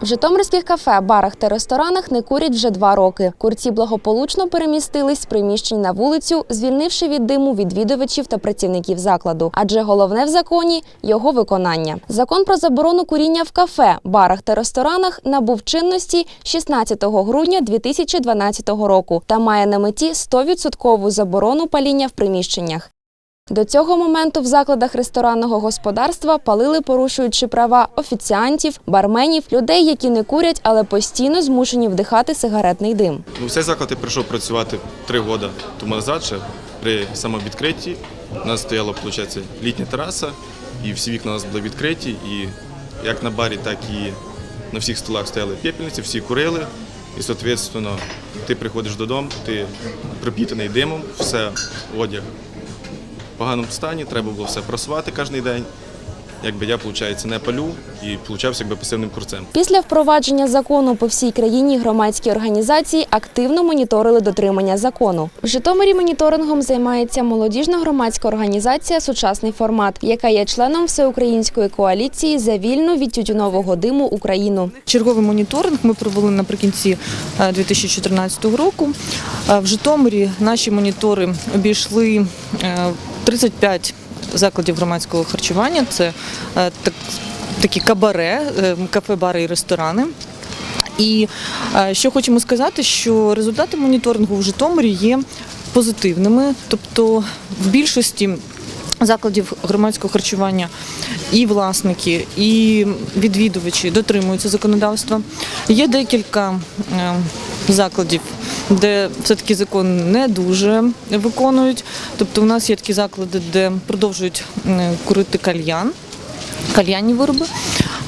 В житомирських кафе, барах та ресторанах не курять вже два роки. Курці благополучно перемістились з приміщень на вулицю, звільнивши від диму відвідувачів та працівників закладу. Адже головне в законі його виконання. Закон про заборону куріння в кафе, барах та ресторанах набув чинності 16 грудня 2012 року та має на меті 100% заборону паління в приміщеннях. До цього моменту в закладах ресторанного господарства палили, порушуючи права офіціантів, барменів, людей, які не курять, але постійно змушені вдихати сигаретний дим. Ну, цей заклад я прийшов працювати три роки тому назад, ще при самовідкритті. У нас стояла, виходить, літня тераса, і всі вікна у нас були відкриті. І як на барі, так і на всіх столах стояли пепельниці, всі курили. І, відповідно, ти приходиш додому, ти пропітаний димом, все, одяг поганому стані, треба було все просувати кожен день. Якби я, виходить, не палю і получався якби пасивним курцем. Після впровадження закону по всій країні громадські організації активно моніторили дотримання закону. В Житомирі моніторингом займається молодіжна громадська організація Сучасний формат, яка є членом всеукраїнської коаліції за вільну від тютюнового диму Україну. Черговий моніторинг ми провели наприкінці е, 2014 року. Е, В Житомирі наші монітори обійшли е, 35 закладів громадського харчування. Це е, такі кабаре, е, кафе, бари і ресторани. І е, що хочемо сказати, що результати моніторингу в Житомирі є позитивними, тобто в більшості закладів громадського харчування і власники, і відвідувачі дотримуються законодавства. Є декілька е, закладів, де все-таки закон не дуже виконують. Тобто, у нас є такі заклади, де продовжують е, курити кальян кальянні вироби.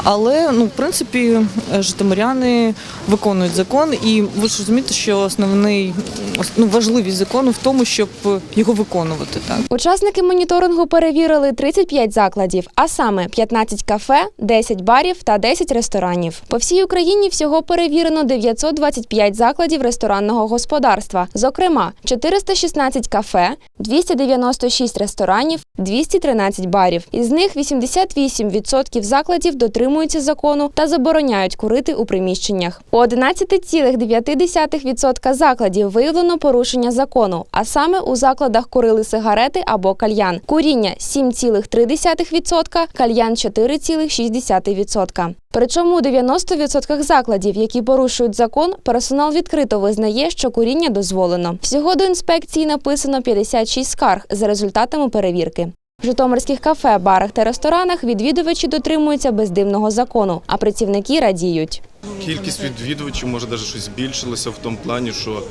Але ну, в принципі, е, житомиряни виконують закон, і ви ж розумієте, що основний ос- ну, важливість закону в тому, щоб його виконувати. Так. Учасники моніторингу перевірили 35 закладів, а саме 15 кафе, 10 барів та 10 ресторанів. По всій Україні всього перевірено 925 закладів ресторанного господарства, зокрема 416 кафе, 296 ресторанів, 213 барів. Із них 88% закладів дотримуються закону та забороняють курити у приміщеннях. У 11,9% закладів виявлено порушення закону, а саме у закладах курили сигарети або кальян. Куріння 7,3%, кальян 4,6%. Причому у 90% закладів, які порушують закон, персонал відкрито визнає, що куріння дозволено. Всього до інспекції написано 56 скарг за результатами перевірки. В житомирських кафе, барах та ресторанах відвідувачі дотримуються бездимного закону, а працівники радіють. Кількість відвідувачів може навіть щось збільшилося в тому плані, що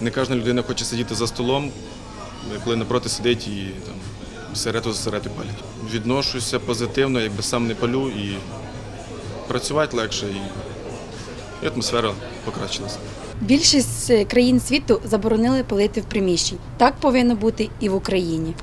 не кожна людина хоче сидіти за столом, коли напроти сидить і там сигарету за сигарети палять. Відношуся позитивно, якби сам не палю і працювати легше, і, і атмосфера покращилася. Більшість е, країн світу заборонили палити в приміщенні. Так повинно бути і в Україні.